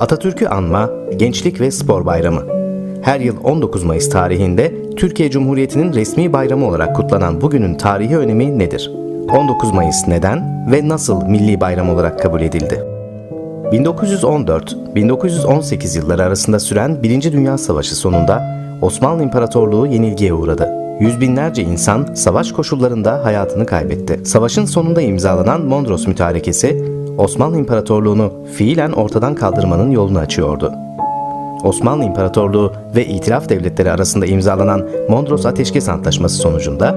Atatürk'ü anma, Gençlik ve Spor Bayramı. Her yıl 19 Mayıs tarihinde Türkiye Cumhuriyeti'nin resmi bayramı olarak kutlanan bugünün tarihi önemi nedir? 19 Mayıs neden ve nasıl milli bayram olarak kabul edildi? 1914-1918 yılları arasında süren Birinci Dünya Savaşı sonunda Osmanlı İmparatorluğu yenilgiye uğradı. Yüz binlerce insan savaş koşullarında hayatını kaybetti. Savaşın sonunda imzalanan Mondros Mütarekesi, Osmanlı İmparatorluğu'nu fiilen ortadan kaldırmanın yolunu açıyordu. Osmanlı İmparatorluğu ve İtilaf Devletleri arasında imzalanan Mondros Ateşkes Antlaşması sonucunda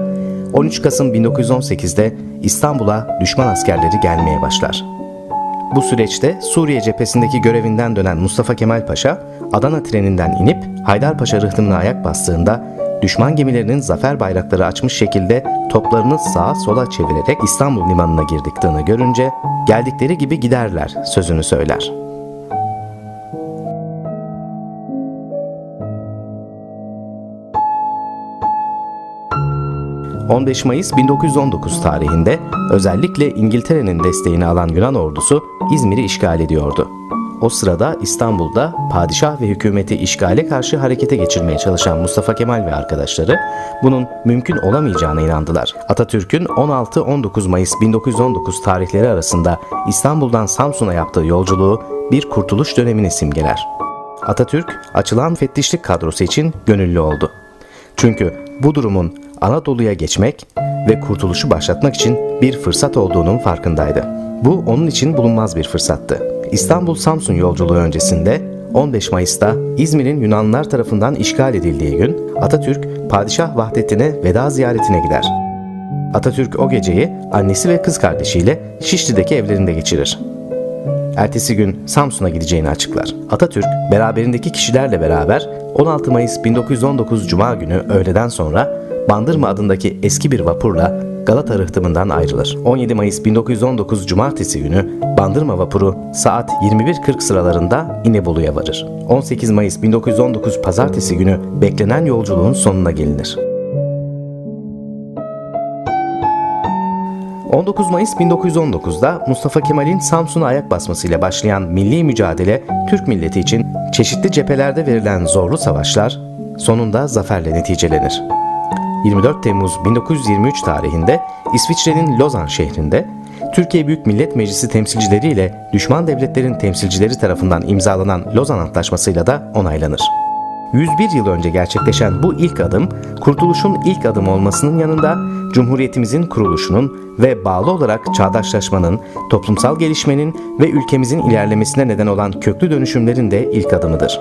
13 Kasım 1918'de İstanbul'a düşman askerleri gelmeye başlar. Bu süreçte Suriye cephesindeki görevinden dönen Mustafa Kemal Paşa, Adana treninden inip Haydarpaşa rıhtımına ayak bastığında düşman gemilerinin zafer bayrakları açmış şekilde toplarını sağa sola çevirerek İstanbul limanına girdiklerini görünce geldikleri gibi giderler sözünü söyler. 15 Mayıs 1919 tarihinde özellikle İngiltere'nin desteğini alan Yunan ordusu İzmir'i işgal ediyordu. O sırada İstanbul'da padişah ve hükümeti işgale karşı harekete geçirmeye çalışan Mustafa Kemal ve arkadaşları bunun mümkün olamayacağına inandılar. Atatürk'ün 16-19 Mayıs 1919 tarihleri arasında İstanbul'dan Samsun'a yaptığı yolculuğu bir kurtuluş dönemini simgeler. Atatürk açılan müfettişlik kadrosu için gönüllü oldu. Çünkü bu durumun Anadolu'ya geçmek ve kurtuluşu başlatmak için bir fırsat olduğunun farkındaydı. Bu onun için bulunmaz bir fırsattı. İstanbul-Samsun yolculuğu öncesinde 15 Mayıs'ta İzmir'in Yunanlılar tarafından işgal edildiği gün Atatürk Padişah Vahdettin'e veda ziyaretine gider. Atatürk o geceyi annesi ve kız kardeşiyle Şişli'deki evlerinde geçirir. Ertesi gün Samsun'a gideceğini açıklar. Atatürk beraberindeki kişilerle beraber 16 Mayıs 1919 Cuma günü öğleden sonra Bandırma adındaki eski bir vapurla Galata rıhtımından ayrılır. 17 Mayıs 1919 Cumartesi günü Bandırma vapuru saat 21.40 sıralarında İnebolu'ya varır. 18 Mayıs 1919 Pazartesi günü beklenen yolculuğun sonuna gelinir. 19 Mayıs 1919'da Mustafa Kemal'in Samsun'a ayak basmasıyla başlayan milli mücadele Türk milleti için çeşitli cephelerde verilen zorlu savaşlar sonunda zaferle neticelenir. 24 Temmuz 1923 tarihinde İsviçre'nin Lozan şehrinde Türkiye Büyük Millet Meclisi temsilcileriyle düşman devletlerin temsilcileri tarafından imzalanan Lozan Antlaşması'yla da onaylanır. 101 yıl önce gerçekleşen bu ilk adım, kurtuluşun ilk adımı olmasının yanında Cumhuriyetimizin kuruluşunun ve bağlı olarak çağdaşlaşmanın, toplumsal gelişmenin ve ülkemizin ilerlemesine neden olan köklü dönüşümlerin de ilk adımıdır.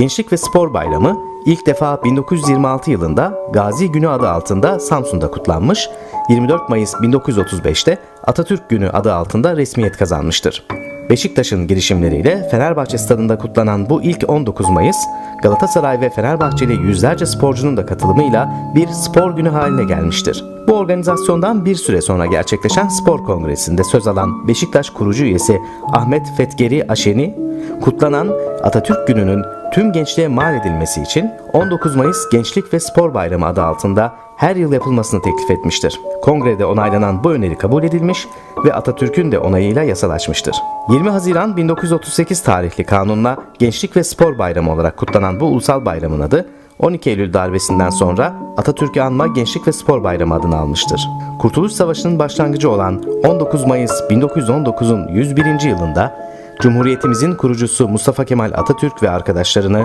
Gençlik ve Spor Bayramı ilk defa 1926 yılında Gazi Günü adı altında Samsun'da kutlanmış, 24 Mayıs 1935'te Atatürk Günü adı altında resmiyet kazanmıştır. Beşiktaş'ın girişimleriyle Fenerbahçe stadında kutlanan bu ilk 19 Mayıs, Galatasaray ve Fenerbahçeli yüzlerce sporcunun da katılımıyla bir spor günü haline gelmiştir. Bu organizasyondan bir süre sonra gerçekleşen spor kongresinde söz alan Beşiktaş kurucu üyesi Ahmet Fetgeri Aşeni, kutlanan Atatürk Günü'nün tüm gençliğe mal edilmesi için 19 Mayıs Gençlik ve Spor Bayramı adı altında her yıl yapılmasını teklif etmiştir. Kongrede onaylanan bu öneri kabul edilmiş ve Atatürk'ün de onayıyla yasalaşmıştır. 20 Haziran 1938 tarihli kanunla Gençlik ve Spor Bayramı olarak kutlanan bu ulusal bayramın adı 12 Eylül darbesinden sonra Atatürk'ü anma Gençlik ve Spor Bayramı adını almıştır. Kurtuluş Savaşı'nın başlangıcı olan 19 Mayıs 1919'un 101. yılında Cumhuriyetimizin kurucusu Mustafa Kemal Atatürk ve arkadaşlarını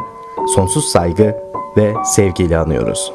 sonsuz saygı ve sevgiyle anıyoruz.